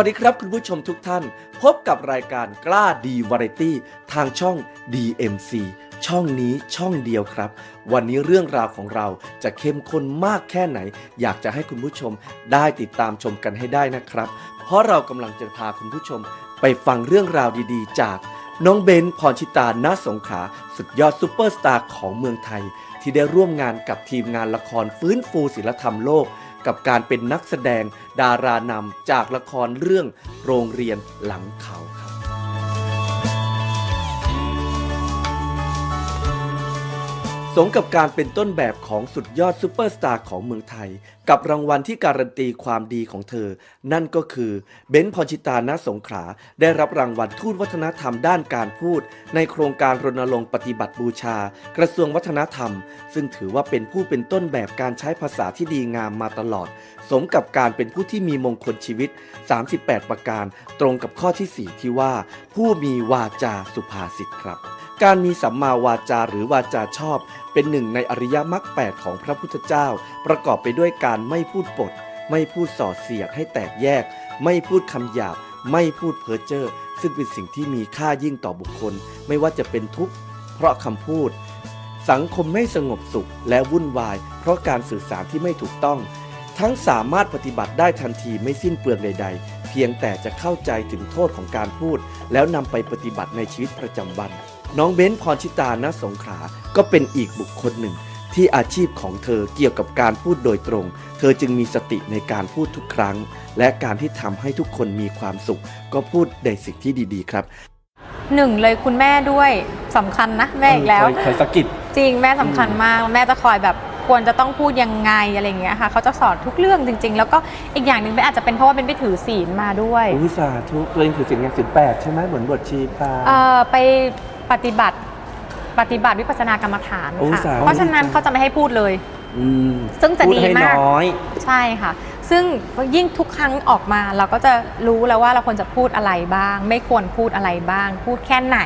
วัสดีครับคุณผู้ชมทุกท่าน พบกับรายการกล้าดีวาไรตี้ทางช่อง DMC ช่องนี้ช่องเดียวครับ วันนี้เรื่องราวของเราจะเข้มข้นมากแค่ไหน อยากจะให้คุณผู้ชมได้ติดตามชมกันให้ได้นะครับ เพราะเรากำลังจะพาคุณผู้ชม ไปฟังเรื่องราวดีๆ จากน้องเบนพรชิตาณสงขาสุดยอดซูเปอร์สตาร์ของเมืองไทย ที่ได้ร่วมงานกับทีมงานละครฟื้นฟูศิลธรรมโลก กับการเป็นนักแสดงดารานำจากละครเรื่องโรงเรียนหลังเขาครับ มกับการเป็นต้นแบบของสุดยอดซูเปอร์สตาร์ของเมืองไทย กับรางวัลที่การันตีความดีของเธอ นั่นก็คือเบนซ์พรชิตาณสงขลาได้รับรางวัลทูตวัฒนธรรมด้านการพูด ในโครงการรณรงค์ปฏิบัติบูชา กระทรวงวัฒนธรรม ซึ่งถือว่าเป็นผู้เป็นต้นแบบการใช้ภาษาที่ดีงามมาตลอด สมกับการเป็นผู้ที่มีมงคลชีวิต 38 ประการ ตรงกับข้อทีสี่4 ที่ว่า ผู้มีวาจาสุภาษิตครับ การมีสัมมาวาจาหรือวาจาชอบ เป็นหนึ่งในอริยมรรคแปดของพระพุทธเจ้า ประกอบไปด้วยการไม่พูดปด ไม่พูดส่อเสียดให้แตกแยก ไม่พูดคำหยาบ ไม่พูดเพ้อเจ้อซึ่งเป็นสิ่งที่มีค่ายิ่งต่อบุคคล ไม่ว่าจะเป็นทุกข์ เพราะคำพูด สังคมไม่สงบสุขและวุ่นวาย เพราะการสื่อสารที่ไม่ถูกต้อง ทั้งสามารถปฏิบัติได้ทันทีไม่สิ้นเปลืองใด ๆ เพียงแต่จะเข้าใจถึงโทษของการพูด แล้วนำไปปฏิบัติในชีวิตประจำวัน น้องเบ้นพรชิตาณสงขลาก็เป็นอีกบุคคลหนึ่ง ที่อาชีพของเธอเกี่ยวกับการพูดโดยตรง เธอจึงมีสติในการพูดทุกครั้ง และการที่ทำให้ทุกคนมีความสุข ก็พูดในสิ่งที่ดีๆ ครับ หนึ่งเลยคุณแม่ด้วยสำคัญนะแม่อีกแล้วคอยสะกิด จริงแม่สำคัญมาก แม่จะคอยแบบควรจะต้องพูดยังไงอะไรอย่างเงี้ยค่ะเขาจะสอนทุกเรื่องจริง ๆ แล้วก็อีกอย่างหนึ่งเป็นอาจจะเป็นเพราะว่าเป็นไปถือศีลมาด้วย อุตสาห์ทุกตัวเองถือศีลงานศีลแปดใช่ไหมเหมือนบวชชีพราหมณ์ เอ่อไป ปฏิบัติปฏิบัติวิปัสสนากรรมฐานโอ้ค่ะ สาธุเพราะฉะนั้นเขาจะไม่ให้พูดเลย อืมซึ่งจะพูดีให้มาก น้อย ใช่ค่ะ ซึ่งยิ่งทุกครั้งออกมาเราก็จะรู้แล้วว่าเราควรจะพูดอะไรบ้าง ไม่ควรพูดอะไรบ้าง พูดแค่ไหน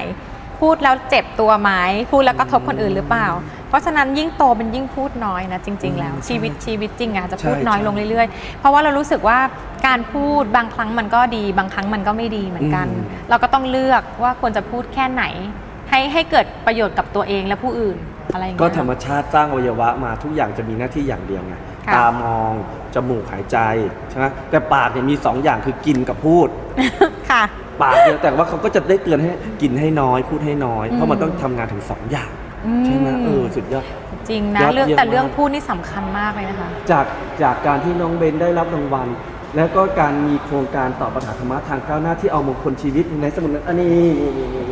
พูดแล้วเจ็บตัวไหมพูดแล้วก็ทบคนอื่นหรือเปล่า เพราะฉะนั้นยิ่งโตเป็นยิ่งพูดน้อยนะจริง ๆ แล้ว อืมชีวิตชีวิตจริงอะจะพูดใช่น้อยใช่ลงเรื่อยๆ เพราะว่าเรารู้สึกว่าการพูดบางครั้งมันก็ดี บางครั้งมันก็ไม่ดีเหมือนกัน อืม เราก็ต้องเลือกว่าควรจะพูดแค่ไหน ให้ให้เกิดประโยชน์กับตัวเองและผู้อื่นอะไรอย่างก็เงี้ยธรรมชาติสร้างอวัยวะมาทุกอย่างจะมีหน้าที่อย่างเดียวไงค่ะ ตามอง จมูกหายใจใช่ไหมแต่ปากเนี่ยมีสองอย่างคือกินกับพูด ค่ะ ปากเนี่ยแต่ว่าเขาก็จะได้เตือนให้กินให้น้อยพูดให้น้อยอืมเพราะมันต้องทำงานถึงสองอย่างใช่ไหมเออสุดยอด จริงนะยอดเรื่องเยี่ยมแต่เรื่องมาก พูดนี่สำคัญมากเลยนะคะ จากจากการที่น้องเบนได้รับรางวัล แล้วก็การมีโครงการต่อปัญหาธรรมะทางก้าวหน้าที่เอามงคลชีวิตในสมุดนั้นอันนี้นี่นี่นี่นี่น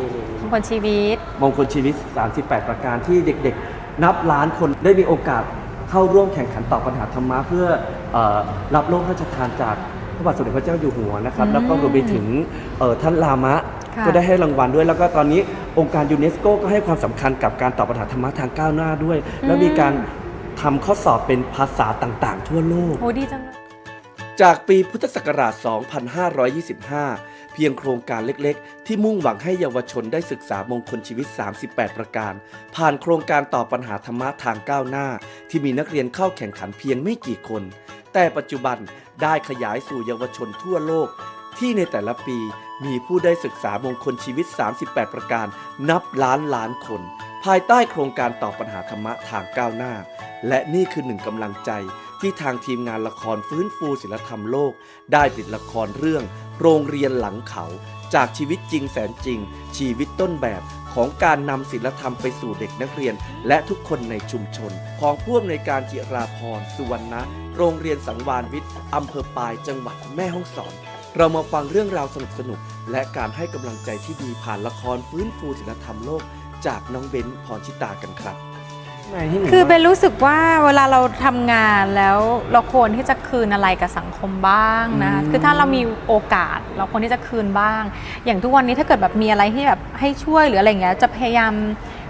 ี่มง คลชีวิต มงคลชีวิต 38 ประการที่เด็กๆ นับล้านคนได้มีโอกาสเข้าร่วมแข่งขันตอบปัญหาธรรมะเพื่อเออรับโล่พระราชทานจากพระบาทสมเด็จพระเจ้าอยู่หัวนะครับอืมแล้วก็รวมไปถึงเอ่อท่านลามะค่ะ ก็ได้ให้รางวัลด้วย แล้วก็ตอนนี้องค์การยูเนสโกก็ให้ความสำคัญกับการตอบปัญหาธรรมะทางก้าวหน้าด้วย แล้วมีการทำข้อสอบเป็นภาษาต่างๆ ทั่วโลก โอ้ดีจังเลย จากปีพุทธศักราช 2525 เพียงโครงการเล็กๆ ที่มุ่งหวังให้เยาวชนได้ศึกษามงคลชีวิต 38 ประการ ผ่านโครงการต่อบปัญหาธรรมะทางก้าวหน้า ที่มีนักเรียนเข้าแข่งขันเพียงไม่กี่คน แต่ปัจจุบันได้ขยายสู่เยาวชนทั่วโลก ที่ในแต่ละปีมีผู้ได้ศึกษามงคลชีวิต 38 ประการ นับล้านล้านคน ภายใต้โครงการต่อบปัญหาธรรมะทางก้าวหน้า และนี่คือหนึ่งกำลังใจที่ทางทีมงานละครฟื้นฟูศิลธรรมโลก ได้ผลิตละครเรื่อง โรงเรียนหลังเขา จากชีวิตจริงแสนจริง ชีวิตต้นแบบของการนำศิลธรรมไปสู่เด็กนักเรียน และทุกคนในชุมชน ของผู้อำนวยการจิราพรสุวรรณะ โรงเรียนสังวานวิทย์อำเภอปายจังหวัดแม่ฮ่องสอนเรามาฟังเรื่องราวสนุกๆและการให้กำลังใจที่ดีผ่านละครฟื้นฟูศิลธรรมโลก จากน้องเบนพรชิตากันครับ คือเป็นรู้สึกว่าเวลาเราทำงานแล้วเราควรที่จะคืนอะไรกับสังคมบ้างนะอืมคือถ้าเรามีโอกาสเราควรที่จะคืนบ้าง อย่างทุกวันนี้ถ้าเกิดแบบมีอะไรที่แบบให้ช่วยหรืออะไรอย่างเงี้ยจะพยายาม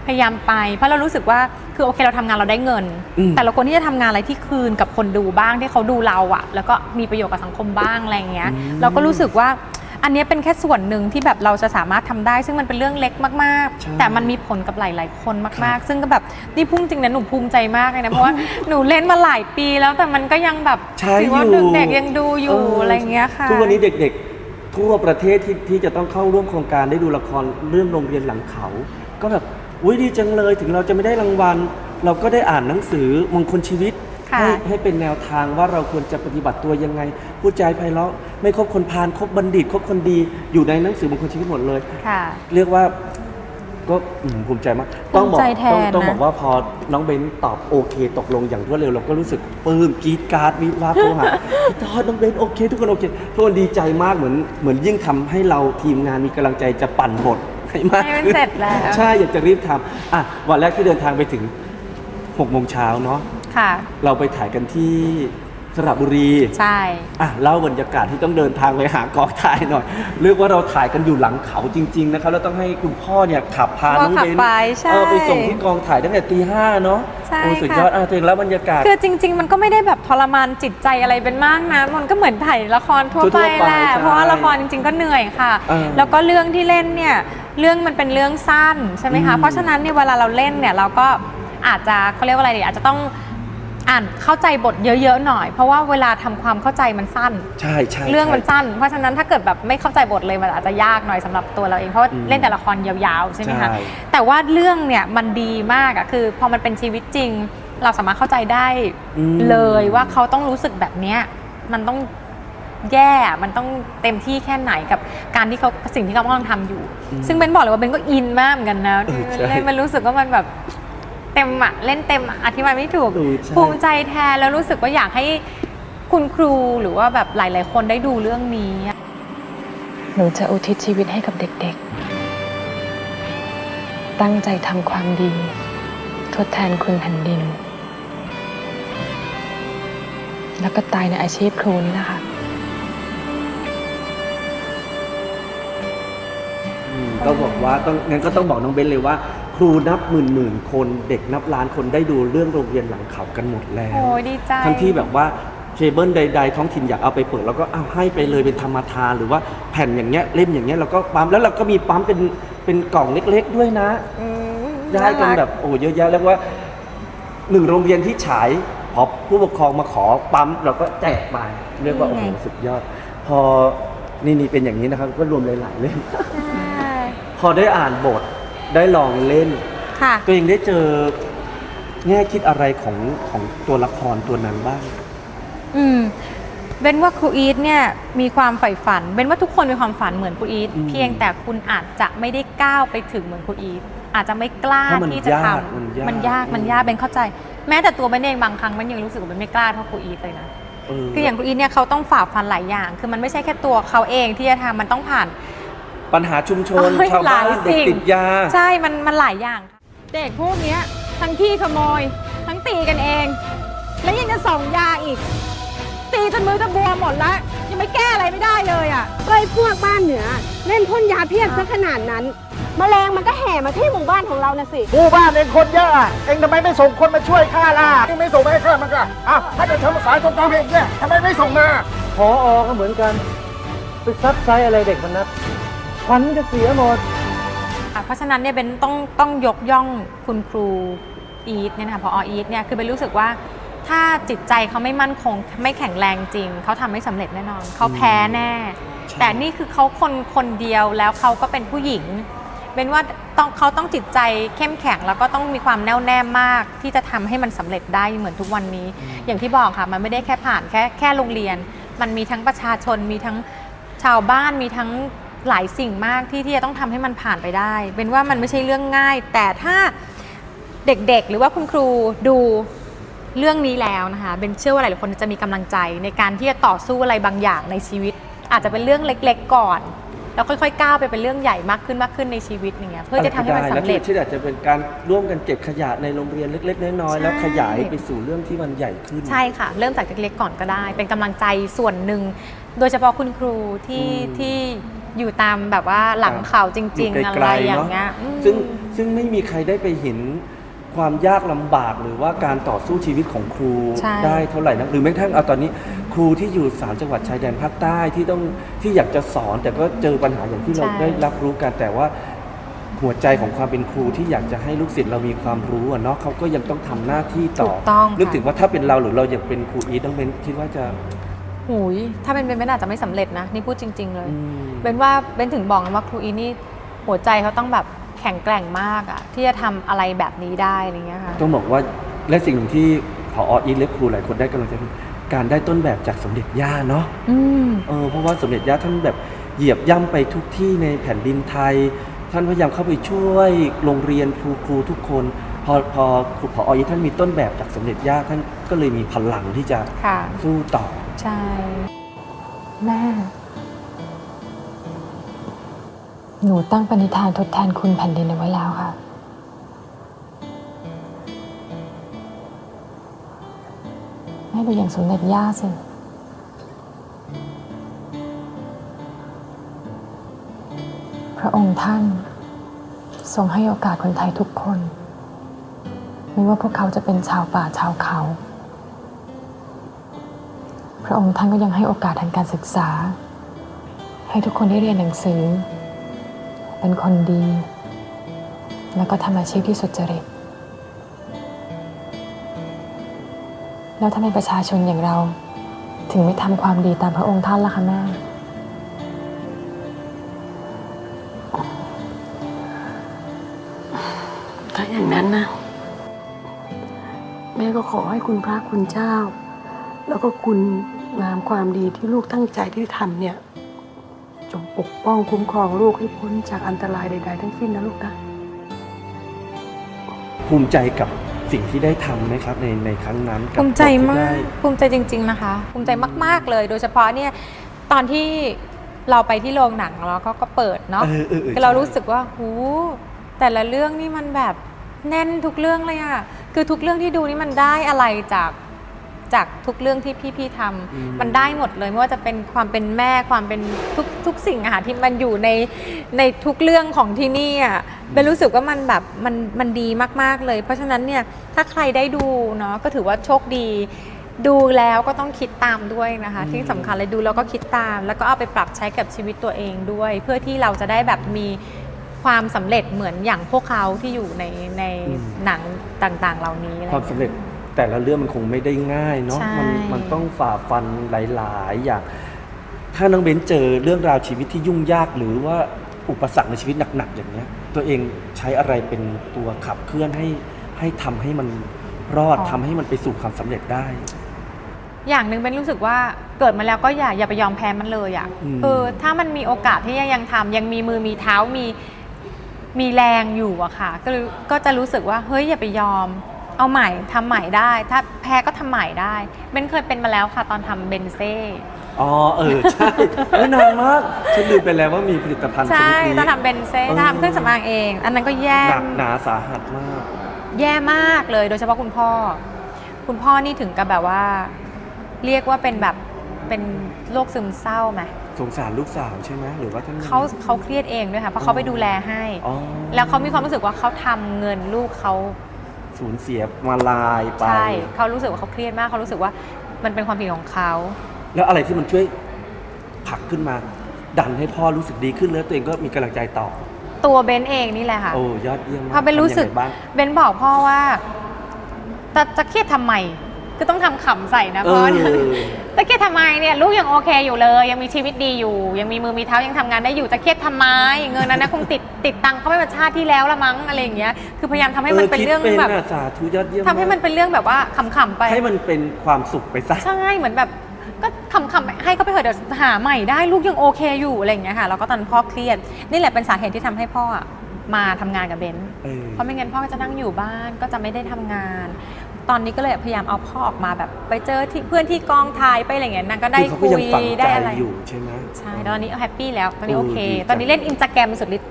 พยายามไป เพราะเรารู้สึกว่าคือโอเคเราทำงานเราได้เงิน อืม แต่เราควรที่จะทำงานอะไรที่คืนกับคนดูบ้างที่เขาดูเราอะแล้วก็มีประโยชน์กับสังคมบ้างอะไรอย่างเงี้ยอืมเราก็รู้สึกว่า อันเนี้ยเป็นแค่ส่วนหนึ่งที่แบบเราจะสามารถทำได้ ซึ่งมันเป็นเรื่องเล็กมากใช่ๆแต่มันมีผลกับหลาย ๆ คนมากๆ ซึ่งก็แบบนี่พุ่งจริงนะหนูภูมิใจมากเลยนะเพราะว่าหนูเล่นมาหลายปีแล้วแต่มันก็ยังแบบใช่ถืว่าอยู่เด็กๆยังดูอยู่เอะไรอย่างเงี้ยค่ะทุกวันนี้เด็กทั่วประเทศที่ที่จะต้องเข้าร่วมโครงการได้ดูละครเรื่องโรงเรียนหลังเขา ก็แบบอุ้ยดีจังเลยถึงเราจะไม่ได้รางวัล เราก็ได้อ่านหนังสือมงคลชีวิตค่ะ ให้ให้เป็นแนวทางว่าเราควรจะปฏิบัติตัวยังไงพูดใจาไพเราะไม่คบคนพาลคบบัณฑิตคบคนดีอยู่ในหนังสือมงคลชีวิตหมดเลย ค่ะ เรียกว่าก็อืมภูมิใจมาก ต้องบอกภูมิใจแทนต้องต้องนะ บอกว่าพอน้องเบนตอบโอเค ตกลงอย่างรวดเร็วเราก็รู้สึกปลื้มกรีดกราร์ดวิวาห์โทรหาพี่ตอดน้องเบนโอเค ทุกคนโอเคทุกคนดีใจมากเหมือนเหมือนยิ่งทำให้เราทีมงานมีกำลังใจจะปั่นบทให้มากให้มันขึ้น เสร็จแล้ว ใช่ อยากจะรีบทำอะวันแรกที่เดินทางไปถึง6โมงเช้าเนาะ ค่ะ เราไปถ่ายกันที่สระบุรีใช่อะเล่าบรรยากาศที่ต้องเดินทางไปหากองถ่ายหน่อยเรียกว่าเราถ่ายกันอยู่หลังเขาจริง ๆ นะครับแล้วต้องให้คุณพ่อเนี่ยขับพาน้องพ่อขับเบนไปใช่เออไปส่งที่กองถ่ายตั้งแต่ตีห้าเนาะใช่โอ้สุดค่ะยอดอะถึงแล้วบรรยากาศคือจริง ๆ มันก็ไม่ได้แบบทรมานจิตใจอะไรเป็นมากนะมันก็เหมือนถ่ายละครทั่วทั่ไปวๆไปแหละใช่เพราะว่าละครจริง ๆ ก็เหนื่อยค่ะเออแล้วก็เรื่องที่เล่นเนี่ยเรื่องมันเป็นเรื่องสั้นใช่ไหมคะอืมเพราะฉะนั้นเนี่ยเวลาเราเล่นเนี่ยเราก็อาจจะเขาเรียกว่าอะไรดีอาจจะต้อง อ่านเข้าใจบทเยอะๆหน่อย เพราะว่าเวลาทำความเข้าใจมันสั้น ใช่ใช่เรื่องมันใช่สั้น เพราะฉะนั้นถ้าเกิดแบบไม่เข้าใจบทเลยมันอาจจะยากหน่อยสำหรับตัวเราเองเพราะว่าอืมเล่นแต่ละครยาวๆใช่ไหมคะใช่แต่ว่าเรื่องเนี่ยมันดีมากอะคือพอมันเป็นชีวิตจริง เราสามารถเข้าใจได้อืมเลยว่าเขาต้องรู้สึกแบบเนี้ยมันต้องแย่ มันต้องเต็มที่แค่ไหนกับการที่เขาสิ่งที่เขากำลังทำอยู่ ซึ่งเบนบอกเลยว่าเบนก็อินมากเหมือนกันนะเออใช่เล่นมันรู้สึกว่ามันแบบ เต็มอะเล่นเต็มอะอธิบายไม่ถูกเออใช่ ภูมิใจแทนแล้วรู้สึกว่าอยากให้คุณครูหรือว่าแบบหลาย ๆ คนได้ดูเรื่องนี้อะหนูจะอุทิศชีวิตให้กับเด็กๆ ตั้งใจทำความดี ทดแทนคุณแผ่นดิน แล้วก็ตายในอาชีพครูนี่นะคะ ก็บอกว่าต้องงั้นก็ต้องบอกน้องเบนเลยว่า ครูนับหมื่นหมื่นๆคนเด็กนับล้านคนได้ดูเรื่องโรงเรียนหลังเขากันหมดแล้ว โอ้ยดีใจ ทั้งที่แบบว่าเคเบิลใด ๆ ท้องถิ่นอยากเอาไปเปิดแล้วก็เอาให้ไปเลยเป็นธรรมทานหรือว่าแผ่นอย่างเงี้ยเล่มอย่างเงี้ยเราก็ปั๊มแล้วเราก็มีปั๊มเป็นเป็นกล่องเล็ก ๆ ด้วยนะอืมได้กันแบบโอ้เยอะแยะแล้วว่าหนึ่งโรงเรียนที่ฉายพอผู้ปกครองมาขอปั๊มเราก็แจกไปเรียกว่าโอ้โหสุดยอด พอนี่นี่เป็นอย่างนี้นะครับ ก็รวมหลายๆเล่มใช่ พอได้อ่านบทได้ลองเล่น ค่ะ ตัวเองได้เจอแง่คิดอะไรของของตัวละครตัวนั้นบ้าง อืมเบนว่าครูอีทเนี่ยมีความใฝ่ฝันเบนว่าทุกคนมีความฝันเหมือนครูอีทอืม เพียงแต่คุณอาจจะไม่ได้ก้าวไปถึงเหมือนครูอีทอาจจะไม่กล้าเพราะมันที่จะยากทำมันยากมันยากมันยากเบนเข้าใจ แม้แต่ตัวเบนเองบางครั้งเบนยังรู้สึกว่าเบนไม่กล้าเท่าครูอีทเลยนะเออคืออย่างครูอีทเนี่ยเขาต้องฝ่าฟันหลายอย่าง คือมันไม่ใช่แค่ตัวเขาเองที่จะทำมันต้องผ่าน ปัญหาชุมชนเอ้ยชาวบ้านหลายเด็กสิ่งติดยา ใช่มันมันหลายอย่างค่ะเด็กพวกเนี้ยทั้งขี้ขโมย ทั้งตีกันเอง แล้วยังจะส่งยาอีก ตีจนมือจะบวมหมดแล้ว ยังไม่แก้อะไรไม่ได้เลยอะก็ไอ้พวกบ้านเหนือ เล่นพ่นยาเพียบซะขนาดนั้นแมลงมันก็แห่มาที่หมู่บ้านของเรานะสิ หมู่บ้านเองคนเยอะอะเองทำไมไม่ส่งคนมาช่วยข้าล่ะเองไม่ส่งมาให้ข้ามันก็อ้าวถ้าจะทำสายตรงตามเองเนี่ยทำไมไม่ส่งมาพออก็เหมือนกันไปซัดไซอะไรเด็กมันนะ ควันจะเสียหมด อะเพราะฉะนั้นเนี่ยเบนต้องต้องยกย่องคุณครูอีทเนี่ยนะคะพออีทเนี่ยคือเบนรู้สึกว่า ถ้าจิตใจเขาไม่มั่นคง ไม่แข็งแรงจริง เขาทำไม่สำเร็จแน่นอน เขาแพ้แน่ ใช่ แต่นี่คือเขาคนคนเดียวแล้วเขาก็เป็นผู้หญิงเบนว่าต้องเขาต้องจิตใจเข้มแข็งแล้วก็ต้องมีความแน่วแน่มาก ที่จะทำให้มันสำเร็จได้เหมือนทุกวันนี้ อย่างที่บอกค่ะ มันไม่ได้แค่ผ่านแค่แค่โรงเรียน มันมีทั้งประชาชนมีทั้งชาวบ้านมีทั้ง หลายสิ่งมากที่ที่จะต้องทำให้มันผ่านไปได้ เป็นว่ามันไม่ใช่เรื่องง่าย แต่ถ้าเด็กๆ หรือว่าคุณครูดูเรื่องนี้แล้วนะคะเป็นเชื่อว่าหลายๆคนจะมีกำลังใจในการที่จะต่อสู้อะไรบางอย่างในชีวิต อาจจะเป็นเรื่องเล็ก ๆ ก่อน แล้วค่อยๆก้าวไปเป็นเรื่องใหญ่มากขึ้นมากขึ้นในชีวิตอย่างเงี้ยเพื่อจะทำให้มันสำเร็จแล้วที่อาจจะเป็นการร่วมกันเก็บขยะในโรงเรียนเล็ก ๆ น้อยๆใช่แล้วขยายไปสู่เรื่องที่มันใหญ่ขึ้น ใช่ค่ะ เริ่มจากเล็กๆก่อนก็ได้ เป็นกำลังใจส่วนหนึ่ง โดยเฉพาะคุณครูที่อืมที่ อยู่ตามแบบว่าหลังเขาจริง ๆ อะไรอย่างเงี้ยอืมซึ่งซึ่งไม่มีใครได้ไปเห็นความยากลำบากหรือว่าการต่อสู้ชีวิตของครูใช่ได้เท่าไหร่นะหรือแม้กระทั่งเอาตอนนี้ ครูที่อยู่สามจังหวัดชายแดนภาคใต้ที่ต้องที่อยากจะสอน แต่ก็เจอปัญหาอย่างที่เราได้รับรู้กันแต่ว่าหัวใจของความเป็นครูที่อยากจะให้ลูกศิษย์เรามีความรู้อะเนาะเขาก็ยังต้องทำหน้าที่ต่ถูอกต้องนึกค่ะถึงว่าถ้าเป็นเราหรือเราอยากเป็นครูอีทต้องเป็นคิดว่าจะ หูยถ้าเป็นเบนเบนอาจจะไม่สำเร็จนะ นี่พูดจริง ๆ เลย อืม เบนว่าเบนถึงบอกนะว่าครูอีนี่หัวใจเขาต้องแบบแข็งแกร่งมากอะที่จะทำอะไรแบบนี้ได้อะไรเงี้ยค่ะ ต้องบอกว่าและสิ่งหนึ่งที่พออีทและครูหลายคนได้กำลังใจคือการได้ต้นแบบจากสมเด็จย่าเนาะอืม เออเพราะว่าสมเด็จย่าท่านแบบเหยียบย่ำไปทุกที่ในแผ่นดินไทย ท่านพยายามเข้าไปช่วยโรงเรียนครูครูทุกคนพอพอครูพออีทท่านมีต้นแบบจากสมเด็จย่าท่านก็เลยมีพลังที่จะค่ะ สู้ต่อ ใช่ แม่ หนูตั้งปณิธานทดแทนคุณแผ่นดินเอาไว้แล้วค่ะ แม่ดูอย่างสมเด็จย่าสิพระองค์ท่านทรงให้โอกาสคนไทยทุกคน ไม่ว่าพวกเขาจะเป็นชาวป่าชาวเขา ระองค์ท่านก็ยังให้โอกาสทางการศึกษา ให้ทุกคนได้เรียนหนังสือ เป็นคนดี แล้วก็ทำอาชีพที่สุจริต แล้วทำไมประชาชนอย่างเรา ถึงไม่ทำความดีตามพระองค์ท่านล่ะคะแม่ถ้าอย่างนั้นนะ แม่ก็ขอให้คุณพระคุณเจ้า แล้วก็คุณ งามความดีที่ลูกตั้งใจที่ทำเนี่ย จงปกป้องคุ้มครองลูกให้พ้นจากอันตรายใด ๆ ทั้งสิ้นนะลูกนะ ภูมิใจกับสิ่งที่ได้ทำไหมครับในในครั้งนั้นกับภูมิใจบทที่มาได้ก ภูมิใจจริง ๆ นะคะ ภูมิใจมาก ๆ เลย โดยเฉพาะเนี่ยตอนที่เราไปที่โรงหนังแล้วก็ก็เปิดเนาะเออเออออเราใช่รู้สึกว่าหูแต่ละเรื่องนี่มันแบบแน่นทุกเรื่องเลยอะคือทุกเรื่องที่ดูนี่มันได้อะไรจาก จากทุกเรื่องที่พี่ๆทำอืมมันได้หมดเลยไม่ว่าจะเป็นความเป็นแม่ความเป็นทุกทุกสิ่งอะค่ะที่มันอยู่ในในทุกเรื่องของที่นี่อะเบนรู้สึกว่ามันแบบมันมันดีมากๆเลย เพราะฉะนั้นเนี่ยถ้าใครได้ดูเนาะก็ถือว่าโชคดีดูแล้วก็ต้องคิดตามด้วยนะคะอืมที่สำคัญเลยดูแล้วก็คิดตาม แล้วก็เอาไปปรับใช้กับชีวิตตัวเองด้วย เพื่อที่เราจะได้แบบมีความสำเร็จเหมือนอย่างพวกเขาที่อยู่ในในหนังต่างๆ เหล่านี้อะไรความสำเร็จ แต่ละเรื่องมันคงไม่ได้ง่ายเนาะใช่มันมันต้องฝ่าฟันหลายๆ อย่าง ถ้าน้องเบนเจอเรื่องราวชีวิตที่ยุ่งยากหรือว่าอุปสรรคในชีวิตหนักๆอย่างเนี้ย ตัวเองใช้อะไรเป็นตัวขับเคลื่อนให้ให้ทำให้มันรอดทำให้มันไปสู่ความสำเร็จได้ อย่างหนึ่งเป็นรู้สึกว่าเกิดมาแล้วก็อย่าอย่าไปยอมแพ้มันเลยอะ่ะอืมเออถ้ามันมีโอกาสที่ยังทำยังมีมือมีเท้ามีมีแรงอยู่อะค่ะก็เลยก็จะรู้สึกว่าเฮ้ยอย่าไปยอม เอาใหม่ทำใหม่ได้ ถ้าแพ้ก็ทำใหม่ได้เบนเคยเป็นมาแล้วค่ะตอนทำเบนเซ่อ๋อเออใช่ไม่นานมากฉันลืมไปแล้วว่ามีผลิตภัณฑ์ชใช่นิดนี้ตอนทำเบนเซ่เออถ้าทำเครื่องสำอางเอง อันนั้นก็แย่หนักหนาสาหัสมาก แย่มากเลยโดยเฉพาะคุณพ่อ คุณพ่อนี่ถึงกับแบบว่า เรียกว่าเป็นแบบเป็นโรคซึมเศร้าไหมสงสารลูกสาวใช่ไหมหรือว่าท่านเขาเขาเครียดเองด้วยค่ะเพราะเขาไปดูแลให้อ๋อแล้วเขามีความรู้สึกว่าเขาทำเงินลูกเขา สูญเสียมาลายไป ใช่เขารู้สึกว่าเขาเครียดมากเขารู้สึกว่ามันเป็นความผิดของเขาแล้วอะไรที่มันช่วยผลักขึ้นมา ดันให้พ่อรู้สึกดีขึ้นแล้วตัวเองก็มีกำลังใจต่อ ตัวเบนเองนี่แหละค่ะโอ้ยอดเยี่ยมมากพอเบนรู้สึกทำยังไงบ้าง เบนบอกพ่อว่าจะจะเครียดทำไมก็ต้องทำขำใส่นะพ่อเออ จะเครียดทำไมเนี่ยลูกยังโอเคอยู่เลย ยังมีชีวิตดีอยู่ ยังมีมือมีเท้ายังทำงานได้อยู่จะเครียดทำไมเงินนั้นนะคงติดติดตังค์เขาไม่มาชาติที่แล้วละมั้งอะไรอย่างเงี้ยคือพยายามทำให้มันเป็นเรื่องคิดแบบะสาธุยอดเยี่ยมทำให้มันเป็นเรื่องแบบว่าขำๆไป ให้มันเป็นความสุขไปซะ ใช่เหมือนแบบก็ขำๆให้เขาไปเถอะเดี๋ยวหาใหม่ได้ลูกยังโอเคอยู่อะไรอย่างเงี้ยค่ะแล้วก็ตอนนนพ่อเครียด นี่แหละเป็นสาเหตุที่ทำให้พ่ออะมาทำงานกับเบนซ์เออ เพราะไม่งั้นพ่อก็จะนั่งอยู่บ้านก็จะไม่ได้ทำงาน ตอนนี้ก็เลยพยายามเอาพ่อออกมาแบบ ไปเจอที่เพื่อนที่กองถ่ายไปอะไรอย่างเงี้ยนางก็ได้คือเขาก็คุยังยฝังใจได้อะไร อยู่ใช่ไหม ใช่ตอนนี้แฮปปี้แล้ว ตอนนี้โอ้โอเค ดีจัง ตอนนี้เล่นอินสตาแกรมสุดฤทธิ์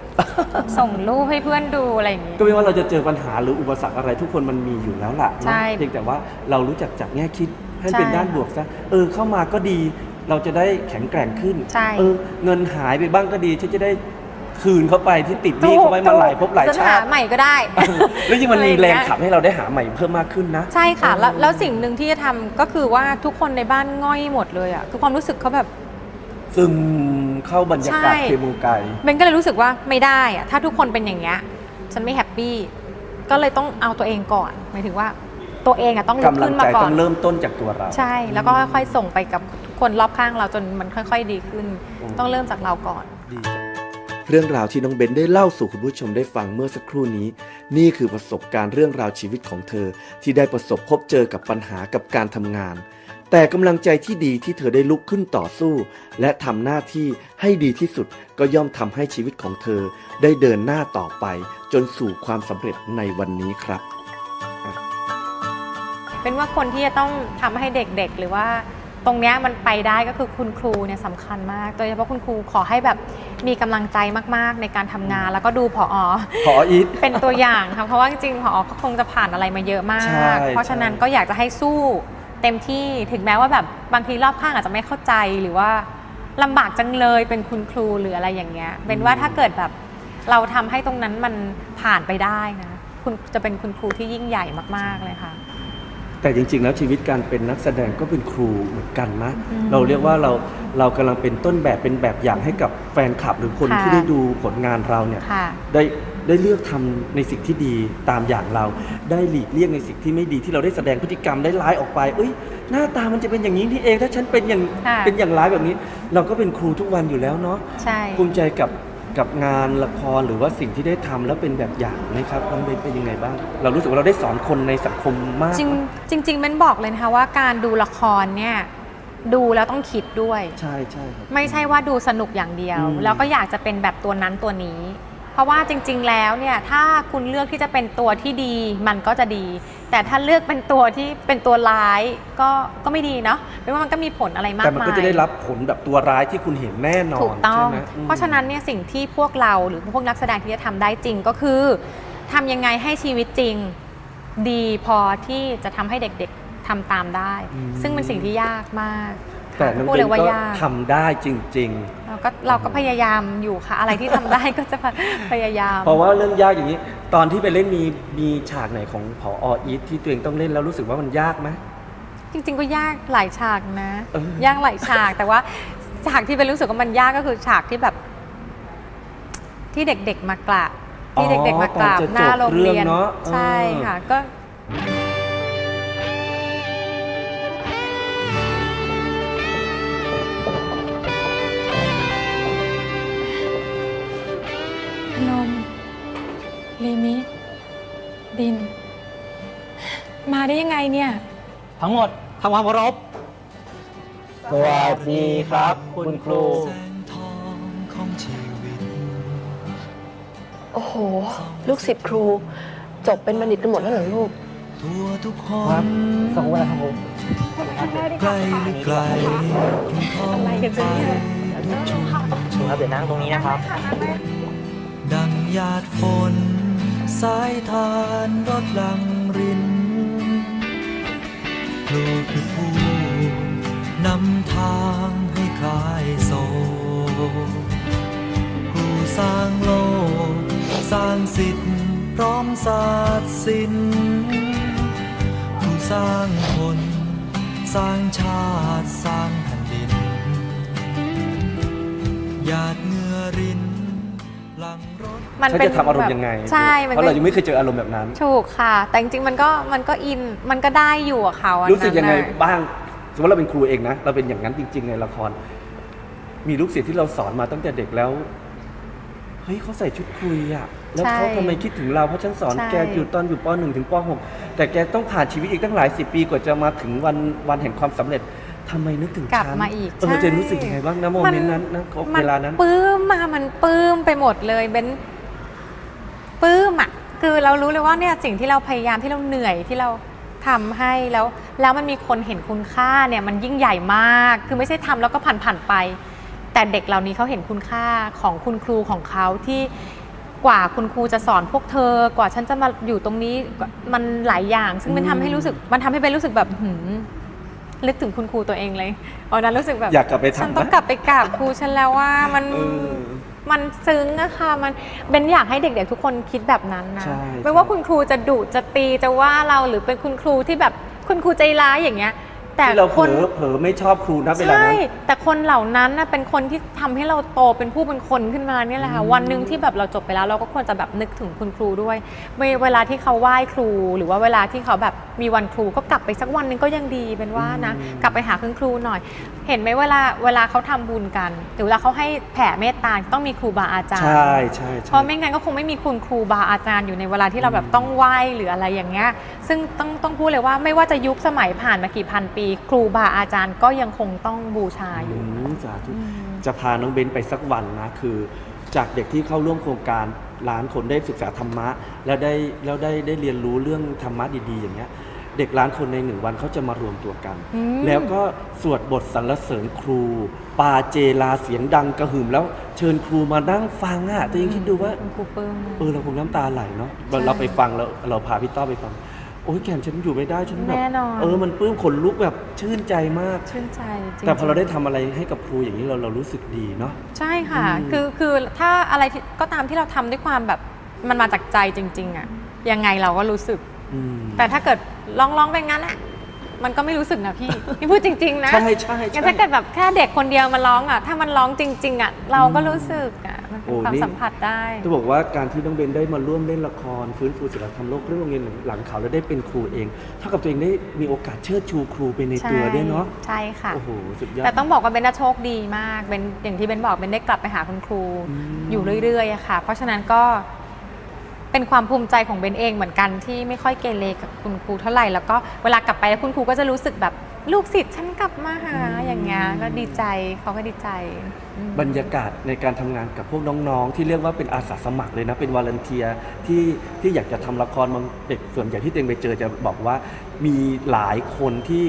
ส่งรูปให้เพื่อนดูอะไรอย่างงี้ ก็ไม่ว่าเราจะเจอปัญหาหรืออุปสรรคอะไรทุกคนมันมีอยู่แล้วล่ะเนอะใช่เพียงแต่ว่าเรารู้จักจับแง่คิดให้ใช่เป็นด้านบวกซะเออเข้ามาก็ดี เราจะได้แข็งแกร่งขึ้นใช่ เออเงินหายไปบ้างก็ดีฉันจะได้ คืนเข้าไปที่ติดหนี้เขาไว้มาหลายภพหลายจะชาหาติใหม่ก็ได้แล้วยิ่งมันมีอะไรแรองย่างเงี้ยขับให้เราได้หาใหม่เพิ่มมากขึ้นนะ ใช่ค่ะ แล้วแล้วสิ่งหนึ่งที่จะทำก็คือว่าทุกคนในบ้านง่อยหมดเลยอะคือความรู้สึกเขาแบบซึมเข้าบรรยากาศใช่เคมูไกเบนก็เลยรู้สึกว่าไม่ได้อะถ้าทุกคนเป็นอย่างเงี้ยฉันไม่แฮปปี้ก็เลยต้องเอาตัวเองก่อนหมายถึงว่าตัวเองอะต้องลุกกำลังขึ้นใจมาก่อต้อนงเริ่มต้นจากตัวเรา ใช่แล้วก็ค่อยๆส่งไปกับทุกคนรอบข้างเราจนมันค่อย ๆ ดีขึ้น ต้องเริ่มจากเราก่อนดีจัง เรื่องราวที่น้องเบนได้เล่าสู่คุณผู้ชมได้ฟังเมื่อสักครู่นี้ นี่คือประสบการณ์เรื่องราวชีวิตของเธอ ที่ได้ประสบพบเจอกับปัญหากับการทำงาน แต่กำลังใจที่ดีที่เธอได้ลุกขึ้นต่อสู้ และทำหน้าที่ให้ดีที่สุดก็ย่อมทำให้ชีวิตของเธอ ได้เดินหน้าต่อไป จนสู่ความสำเร็จในวันนี้ครับ เป็นว่าคนที่จะต้องทำให้เด็กๆ หรือว่า ตรงเนี้ยมันไปได้ก็คือคุณครูเนี่ยสำคัญมาก โดยเฉพาะคุณครูขอให้แบบมีกำลังใจมากๆในการทำงาน แล้วก็ดูผอขออีท เป็นตัวอย่างค่ะเพราะว่าจริงๆผอก็คงจะผ่านอะไรมาเยอะมาใช่ก เพราะฉะนั้นใช่ ก็อยากจะให้สู้เต็มที่ถึงแม้ว่าแบบบางทีรอบข้างอาจจะไม่เข้าใจหรือว่าลำบากจังเลยเป็นคุณครูหรืออะไรอย่างเงี้ยเป็นว่าถ้าเกิดแบบเราทำให้ตรงนั้นมันผ่านไปได้นะคุณจะเป็นคุณครูที่ยิ่งใหญ่มากๆเลยค่ะ แต่จริงๆ แล้วชีวิตการเป็นนักแสดงก็เป็นครูเหมือนกันนะอืมเราเรียกว่าเราเรากำลังเป็นต้นแบบเป็นแบบอย่างให้กับแฟนคลับหรือคนค่ะที่ได้ดูผลงานเราเนี่ยค่ะ ได้ได้เลือกทำในสิ่งที่ดีตามอย่างเรา ได้หลีกเลี่ยงในสิ่งที่ไม่ดีที่เราได้แสดงพฤติกรรมได้ร้ายออกไป เอ้ย หน้าตามันจะเป็นอย่างนี้นี่เองถ้าฉันเป็นอย่างค่ะ เป็นอย่างร้ายแบบนี้ เราก็เป็นครูทุกวันอยู่แล้วเนาะ ใช่ ภูมิใจกับ กับงานละครหรือว่าสิ่งที่ได้ทำแล้วเป็นแบบอย่างไหมครับน้องเบนเป็นยังไงบ้าง เรารู้สึกว่าเราได้สอนคนในสังคมมากจริงจริงๆเบนบอกเลยนะคะว่าการดูละครเนี่ยดูแล้วต้องคิดด้วย ใช่ใช่ครับ ไม่ใช่ว่าดูสนุกอย่างเดียว อืม แล้วก็อยากจะเป็นแบบตัวนั้นตัวนี้เพ ราะว่าจริง ๆ แล้วเนี่ยถ้าคุณเลือกที่จะเป็นตัวที่ดีมันก็จะดี แต่ถ้าเลือกเป็นตัวที่เป็นตัวร้ายก็ก็ไม่ดีเนาะไม่ว่ามันก็มีผลอะไรมากแต่มันมายก็จะได้รับผลแบบตัวร้ายที่คุณเห็นแน่นอนถูกต้องใช่ไหมอืมเพราะฉะนั้นเนี่ยสิ่งที่พวกเราหรือพวกนักแสดงที่จะทำได้จริงก็คือทำยังไงให้ชีวิตจริงดีพอที่จะทำให้เด็กๆทำตามได้ ซึ่งเป็นสิ่งที่ยากมาก แต่ค่ะน้องพูดเบเลนยว่าก็ยากทำได้จริงเราก็เราก็พยายามอยู่ค่ะ อะไรที่ทำได้ก็จะพยายามๆเพราะว่าเรื่องยากอย่างนี้ ตอนที่ไปเล่นมีมีฉากไหนของผออีทที่ตัวเองต้องเล่นแล้วรู้สึกว่ามันยากไหม จริง ๆ ก็ยากหลายฉากนะ เออ ยากหลายฉากแต่ว่าฉากที่เป็นรู้สึกว่ามันยากก็คือฉากที่แบบ ที่เด็กๆมากราบที่เด็ก ๆ มากราบตอจะหน้าโรงเรียน จบเนาะใช่เออค่ะ ก็ มาได้ยังไงเนี่ย ทั้งหมดทำความเคารพสวัสดีครับ คุณครูโอ้โห ลูกศิษย์ครู จบเป็นบัณฑิตกันหมดแล้วเหรอลูกครับสองวันครับผมใกล้หรือไกลคุณท้องไปครับเดี๋ยวนั่งตรงนี้นะครับ ดังหยาดฝน สายทานรถลังริน ครูคือผู้นำทางให้คลายโศกครูสร้างโลก สร้างสิทธิ์พร้อมศาสตร์ศิลครูสร้างคน สร้างชาติสร้างแผ่นดินหยาดเหงื มันฉันเป็นจะทำอารมณ์ยังไงใช่มันเพราะก็เรายังไม่เคยเจออารมณ์แบบนั้น ถูกค่ะ แต่จริงๆมันก็มันก็อินมันก็ได้อยู่อะเขาอันรู้สึกยังไงนั้นน่ะ บ้าง สมมติเราเป็นครูเองนะ เราเป็นอย่างนั้นจริง ๆ ในละคร มีลูกศิษย์ที่เราสอนมาตั้งแต่เด็กแล้ว เฮ้ยเขาใส่ชุดคุยอะแล้วเขาใช่ทำไมคิดถึงเรา เพราะฉันสอนใช่ แกอยู่ตอนอยู่ป .1 ถึงป .6 แต่แกต้องผ่านชีวิตอีกตั้งหลายสิบปีกว่าจะมาถึงวันวันแห่งความสำเร็จทำไมนึกถึงกลับฉันมาอีกเออใช่เจนรู้สึกยังไงบ้างนะโมเมนต์นั้นนะเวลานั้น ปลื้มมามันปลื้มไปหมดเลยเบน ปลื้มอะคือเรารู้เลยว่าเนี่ยสิ่งที่เราพยายามที่เราเหนื่อยที่เราทำให้แล้วแล้วมันมีคนเห็นคุณค่าเนี่ยมันยิ่งใหญ่มาก คือไม่ใช่ทำแล้วก็ผ่านผ่านๆไป แต่เด็กเหล่านี้เขาเห็นคุณค่าของคุณครูของเขาที่กว่าคุณครูจะสอนพวกเธอ กว่าฉันจะมาอยู่ตรงนี้มันหลายอย่าง ซึ่งมันทำให้รู้สึกมันทำให้เบนรู้สึกแบบหืมนึกถึงคุณครูตัวเองเลยวันนั้นรู้สึกแบบอยากกลับไปฉันทำต้องนะกลับไปกราบครูฉันแล้วว่ามัน เออ มันซึ้งอะค่ะมันเบนอยากให้เด็กๆทุกคนคิดแบบนั้นนะ ใช่ไม่ว่าคุณครูจะดุจะตีจะว่าเราหรือเป็นคุณครูที่แบบคุณครูใจร้ายอย่างเงี้ย แต่ที่เราเผคลนอเผลอไม่ชอบครูนะเวลาใช่นั้น แต่คนเหล่านั้นน่ะเป็นคนที่ทำให้เราโตเป็นผู้เป็นคนขึ้นมาเนี่ยแหละค่ะวันหนึ่งที่แบบเราจบไปแล้ว เราก็ควรจะแบบนึกถึงคุณครูด้วยเวเวลาที่เขาไหว้ครู หรือว่าเวลาที่เขาแบบมีวันครูก็กลับไปสักวันหนึ่งก็ยังดีเป็นว่านะ อืม กลับไปหาคุณครูหน่อย เห็นไหมเวลาเวลาเขาทำบุญกันหรือเวลาเขาให้แผ่เมตตาต้องมีครูบาอาจารย์ ใช่ใช่เพใช่ ราะไม่งั้นก็คงไม่มีคุณครูบาอาจารย์อยู่ในเวลาที่เราแบบต้องไหว้หรืออะไรอย่างเงี้ย ซึ่งต้องต้องพูดเลยว่าไม่ว่าจะยุคสมัยผ่านมากี่พันปีครูบาอาจารย์ก็ยังคงต้องบูชาอยู่ อืมสาธุอืมจะพาน้องเบนไปสักวันนะคือ จากเด็กที่เข้าร่วมโครงการล้านคนได้ศึกษาธรรมะ แล้วได้แล้วได้ได้เรียนรู้เรื่องธรรมะดีๆ อย่างเงี้ย เด็กล้านคนในหนึ่งวันเขาจะมารวมตัวกัน อืม แล้วก็สวดบทสรรเสริญครู ปาเจลาเสียงดังกระหึ่มแล้วเชิญครูมานั่งฟังอะแต่ยังคิดดูว่า คุณครูปลื้ม เออเราคงน้ำตาไหลเนาะใช่เราไปฟังแล้วเราพาพี่ต้อไปฟัง โอ้ยแกมฉันอยู่ไม่ได้ฉันแบบแน่นอน เออมันปลื้มขนลุกแบบชื่นใจมาก ชื่นใจจริงๆ แต่พอเราได้ทำอะไรให้กับครูอย่างนี้เราเรารู้สึกดีเนาะ ใช่ค่ะ อืม คือ คือถ้าอะไรที่ก็ตามที่เราทำด้วยความแบบมันมาจากใจจริง ๆอะยังไงเราก็รู้สึก อืม แต่ถ้าเกิดร้องร้องๆไปงั้นอะมันก็ไม่รู้สึกนะพี่ พี่พูดจริ งๆนะใช่ใช่งั้ใช่นถ้าเกิดแบบแค่เด็กคนเดียวมาร้องอะถ้ามันร้องจริงๆอะเราก็รู้สึกอะมันเป็นโอ้ความนี่สัมผัสได้จะบอกว่าการที่น้องเบนได้มาร่วมเล่นละคร ฟื้นฟูศิลธรรมโลกเรื่องโรงเรียนหลังเขาแล้วได้เป็นครูเองเท่ากับตัวเองได้มีโอกาสเชิดชูครูไปในตัวด้วยเนาะใช่ค่ะโอ้โหสุดยอดแต่ต้องบอกว่าเบนน่ะโชคดีมากเบนอย่างที่เบนบอกเบนได้กลับไปหาคุณครูอืมอยู่เรื่อยๆอะค่ะ เพราะฉะนั้นก็เป็นความภูมิใจของเบนเองเหมือนกันที่ไม่ค่อยเกเรกับคุณครูเท่าไหร่แล้วก็เวลากลับไปแล้วคุณครูก็จะรู้สึกแบบ ลูกศิษย์ฉันกลับมาหาอย่างเงี้ยก็ดีใจเขาก็ดีใจอืม บรรยากาศในการทำงานกับพวกน้องๆ ที่เรียกว่าเป็นอาสาสมัครเลยนะ เป็นวอลเนเทียที่ที่อยากจะทำละครบางเด็กส่วนใหญ่ที่เต็งไปเจอจะบอกว่ามีหลายคนที่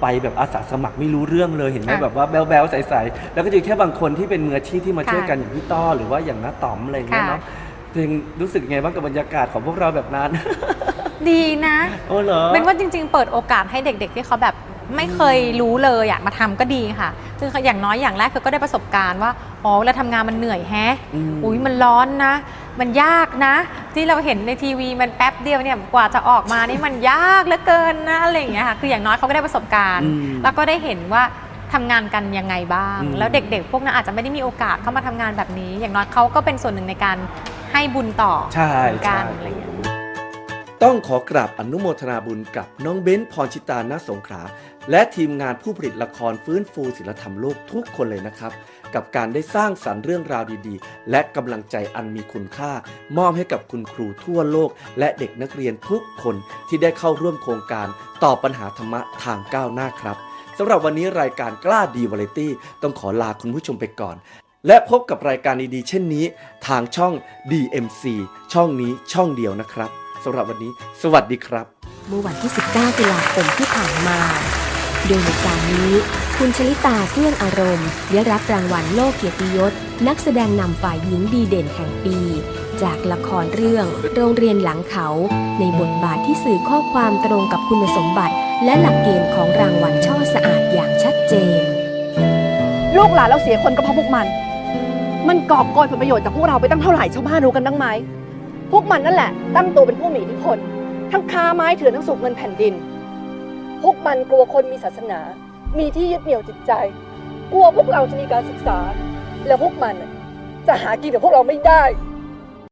ไปแบบอาสาสมัครไม่รู้เรื่องเลยเห็นไหมค่ะแบบว่าแบ๊วๆใสๆแล้วก็จะมีแค่บางคนที่เป็นมืออาชีพที่มาค่ะช่วยกันอย่างพี่ต้อหรือว่าอย่างน้าต๋อมอะไรอย่างเงี้ยค่ะ เนาะเต็งรู้สึกไงบ้างกับบรรยากาศของพวกเราแบบนั้น ดีนะโอ้เหรอเป็นว่าจริง ๆ เปิดโอกาสให้เด็ก ๆ ที่เขาแบบไม่เคยรู้เลยอะมาทำก็ดีค่ะ คืออย่างน้อยอย่างแรกคือก็ได้ประสบการณ์ว่า อ๋อเวลาทำงานมันเหนื่อยแฮะอืมอุ้ยมันร้อนนะ มันยากนะ ที่เราเห็นในทีวีมันแป๊บเดียวเนี่ยกว่าจะออกมานี่มันยากเหลือเกินนะอะไรอย่างเงี้ยค่ะ คืออย่างน้อยเขาก็ได้ประสบการณ์อืมแล้วก็ได้เห็นว่าทำงานกันยังไงบ้างอืมแล้วเด็ก ๆ พวกนั้นอาจจะไม่ได้มีโอกาสเข้ามาทำงานแบบนี้ อย่างน้อยเขาก็เป็นส่วนหนึ่งในการให้บุญต่อใช่เหมือนกันใช่อะไรอย่างเงี้ย ต้องขอกราบอนุโมทนาบุญกับน้องเบ้นพรชิตาณสงขา และทีมงานผู้ผลิตละครฟื้นฟูศิลธรรมโลกทุกคนเลยนะครับ กับการได้สร้างสรรค์เรื่องราวดีๆ และกำลังใจอันมีคุณค่า มอบให้กับคุณครูทั่วโลก และเด็กนักเรียนทุกคนที่ได้เข้าร่วมโครงการต่อบปัญหาธรรมะทางก้าวหน้าครับสำหรับวันนี้รายการกล้าดีวาไรตี้ต้องขอลาคุณผู้ชมไปก่อน และพบกับรายการดีๆ เช่นนี้ ทางช่อง DMC ช่องนี้ช่องเดียวนะครับ สำหรับวันนี้ สวัสดีครับ เมื่อวันที่ 19ตุลาคมที่ผ่านมา โดยในการนี้ คุณชลิตาเฟื่องอารมณ์ ได้รับรางวัลโลกเกียรติยศ นักแสดงนำฝ่ายหญิงดีเด่นแห่งปี จากละครเรื่อง โรงเรียนหลังเขา ในบทบาทที่สื่อข้อความตรงกับคุณสมบัติ และหลักเกณฑ์ของรางวัลช่อสะอาดอย่างชัดเจน ลูกหลานเราเสียคนก็เพราะพวกมัน มันกอบโกยผลประโยชน์จากพวกเราไปตั้งเท่าไหร่ชาวบ้านรู้กันบ้างไหม พวกมันนั่นแหละ ตั้งตัวเป็นผู้มีอิทธิพล ทั้งค้าไม้เถื่อนทั้งสูบเงินแผ่นดิน พวกมันกลัวคนมีศาสนา มีที่ยึดเหนี่ยวจิตใจ กลัวพวกเราจะมีการศึกษา แล้วพวกมันจะหากินกับพวกเราไม่ได้